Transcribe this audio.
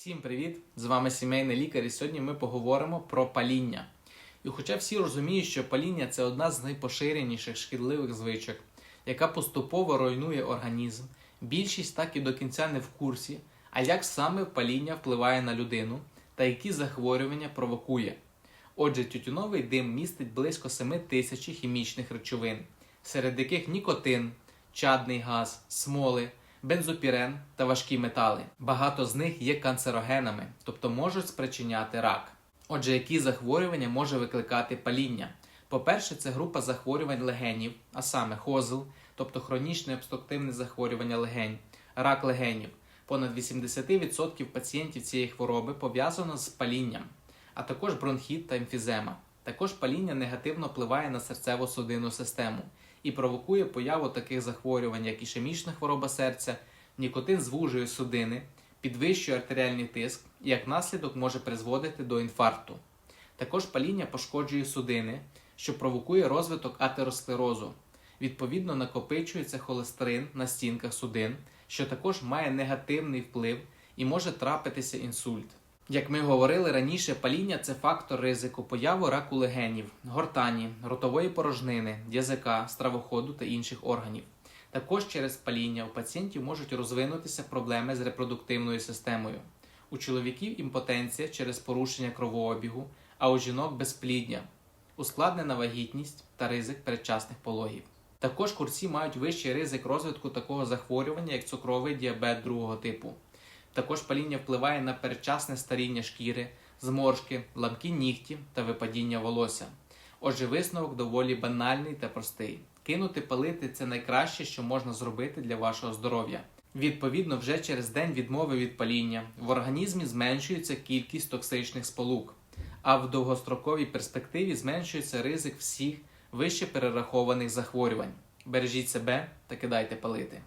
Всім привіт! З вами сімейний лікар, і сьогодні ми поговоримо про паління. І хоча всі розуміють, що паління це одна з найпоширеніших шкідливих звичок, яка поступово руйнує організм, більшість так і до кінця не в курсі, а як саме паління впливає на людину та які захворювання провокує. Отже, тютюновий дим містить близько 7 тисяч хімічних речовин, серед яких нікотин, чадний газ, смоли, бензопірен та важкі метали. Багато з них є канцерогенами, тобто можуть спричиняти рак. Отже, які захворювання може викликати паління? По-перше, це група захворювань легенів, а саме хозл, тобто хронічне обструктивне захворювання легень, рак легенів. Понад 80% пацієнтів цієї хвороби пов'язано з палінням, а також бронхіт та емфізема. Також паління негативно впливає на серцево-судинну систему і провокує появу таких захворювань, як ішемічна хвороба серця, нікотин звужує судини, підвищує артеріальний тиск і як наслідок може призводити до інфаркту. Також паління пошкоджує судини, що провокує розвиток атеросклерозу. Відповідно, накопичується холестерин на стінках судин, що також має негативний вплив і може трапитися інсульт. Як ми говорили раніше, паління це фактор ризику появи раку легенів, гортані, ротової порожнини, язика, стравоходу та інших органів. Також через паління у пацієнтів можуть розвинутися проблеми з репродуктивною системою. У чоловіків імпотенція через порушення кровообігу, а у жінок безпліддя, ускладнена вагітність та ризик передчасних пологів. Також курці мають вищий ризик розвитку такого захворювання, як цукровий діабет другого типу. Також паління впливає на передчасне старіння шкіри, зморшки, ламкі нігті та випадіння волосся. Отже, висновок доволі банальний та простий. Кинути палити це найкраще, що можна зробити для вашого здоров'я. Відповідно, вже через день відмови від паління в організмі зменшується кількість токсичних сполук, а в довгостроковій перспективі зменшується ризик всіх вище перерахованих захворювань. Бережіть себе та кидайте палити.